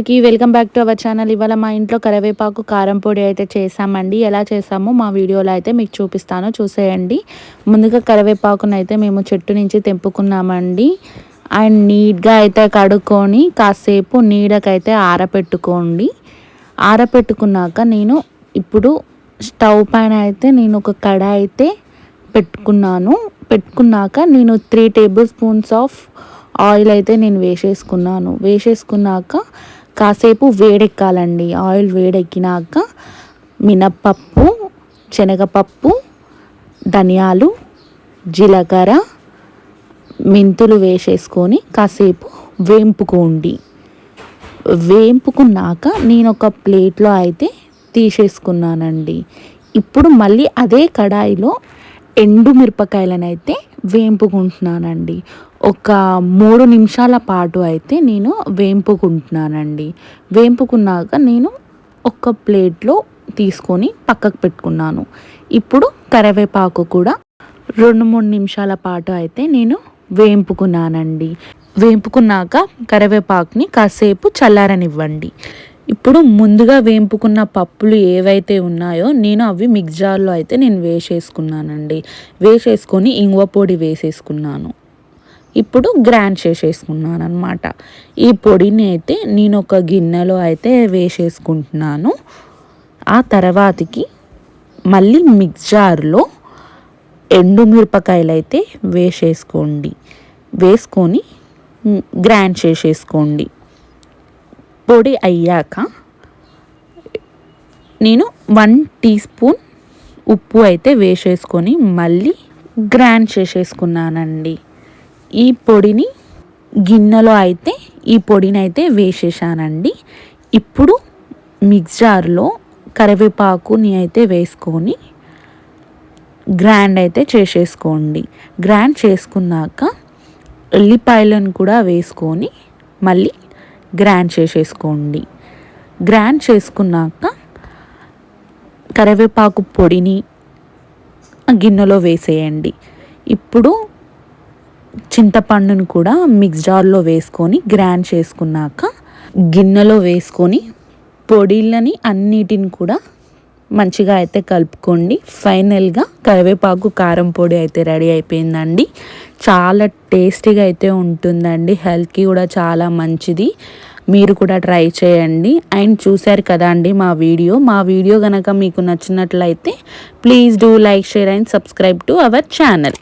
అందరికీ welcome back to our channel. ఇవాళ మా ఇంట్లో కరివేపాకు కారం పొడి అయితే చేసామండి. ఎలా చేసామో మా వీడియోలో అయితే మీకు చూపిస్తాను. చూసేయండి. ముందుగా కరివేపాకును అయితే మేము చెట్టు నుంచి తెంపుకున్నామండి. అండ్ నీట్గా అయితే కడుక్కొని కాసేపు నీడకైతే ఆరపెట్టుకోండి. ఆరపెట్టుకున్నాక నేను ఇప్పుడు స్టవ్ పైన అయితే నేను ఒక కడాయి అయితే పెట్టుకున్నాను. పెట్టుకున్నాక నేను three tablespoons of oil అయితే నేను వేసేసుకున్నాను. వేసేసుకున్నాక కాసేపు వేడెక్కాలండి. ఆయిల్ వేడెక్కినాక మినప్పప్పు శనగపప్పు ధనియాలు జీలకర్ర మెంతులు వేసేసుకొని కాసేపు వేంపుకోండి. వేంపుకున్నాక నేను ఒక ప్లేట్లో అయితే తీసేసుకున్నానండి. ఇప్పుడు మళ్ళీ అదే కడాయిలో ఎండు మిరపకాయలను అయితే వేంపుకుంటున్నానండి. ఒక మూడు నిమిషాల పాటు అయితే నేను వేంపుకుంటున్నానండి. వేంపుకున్నాక నేను ఒక ప్లేట్లో తీసుకొని పక్కకు పెట్టుకున్నాను. ఇప్పుడు కరివేపాకు కూడా రెండు మూడు నిమిషాల పాటు అయితే నేను వేంపుకున్నానండి. వేంపుకున్నాక కరివేపాకుని కాసేపు చల్లారనివ్వండి. ఇప్పుడు ముందుగా వేంపుకున్న పప్పులు ఏవైతే ఉన్నాయో నేను అవి మిక్స్ జార్లో అయితే నేను వేసేసుకున్నానండి. వేసేసుకొని ఇంగువ పొడి వేసేసుకున్నాను. ఇప్పుడు గ్రైండ్ చేసేసుకున్నాను అనమాట ఈ పొడిని అయితే నేను ఒక గిన్నెలో అయితే వేసేసుకుంటున్నాను. ఆ తర్వాతకి మళ్ళీ మిక్స్ జార్లో ఎండుమిరపకాయలు అయితే వేసేసుకోండి. వేసుకొని గ్రైండ్ చేసేసుకోండి. పొడి అయ్యాక నేను వన్ టీ స్పూన్ ఉప్పు అయితే వేసేసుకొని మళ్ళీ గ్రైండ్ చేసేసుకున్నానండి. ఈ పొడిని గిన్నెలో అయితే ఈ పొడిని అయితే వేసేసానండి. ఇప్పుడు మిక్సర్లో కరివేపాకుని అయితే వేసుకొని గ్రైండ్ అయితే చేసేసుకోండి. గ్రైండ్ చేసుకున్నాక ఉల్లిపాయలను కూడా వేసుకొని మళ్ళీ గ్రైండ్ చేసేసుకోండి. గ్రైండ్ చేసుకున్నాక కరివేపాకు పొడిని గిన్నెలో వేసేయండి. ఇప్పుడు చింతపండును కూడా మిక్స్ జార్లో వేసుకొని గ్రైండ్ చేసుకున్నాక గిన్నెలో వేసుకొని పొడిలని అన్నిటిని కూడా మంచిగా అయితే కలుపుకోండి. ఫైనల్గా కరివేపాకు కారం పొడి అయితే రెడీ అయిపోయిందండి. చాలా టేస్టీగా అయితే ఉంటుందండి. హెల్త్కి కూడా చాలా మంచిది. మీరు కూడా ట్రై చేయండి. అండ్ చూశారు కదా అండి మా వీడియో. మా వీడియో కనుక మీకు నచ్చినట్లయితే please do like share and subscribe to our channel.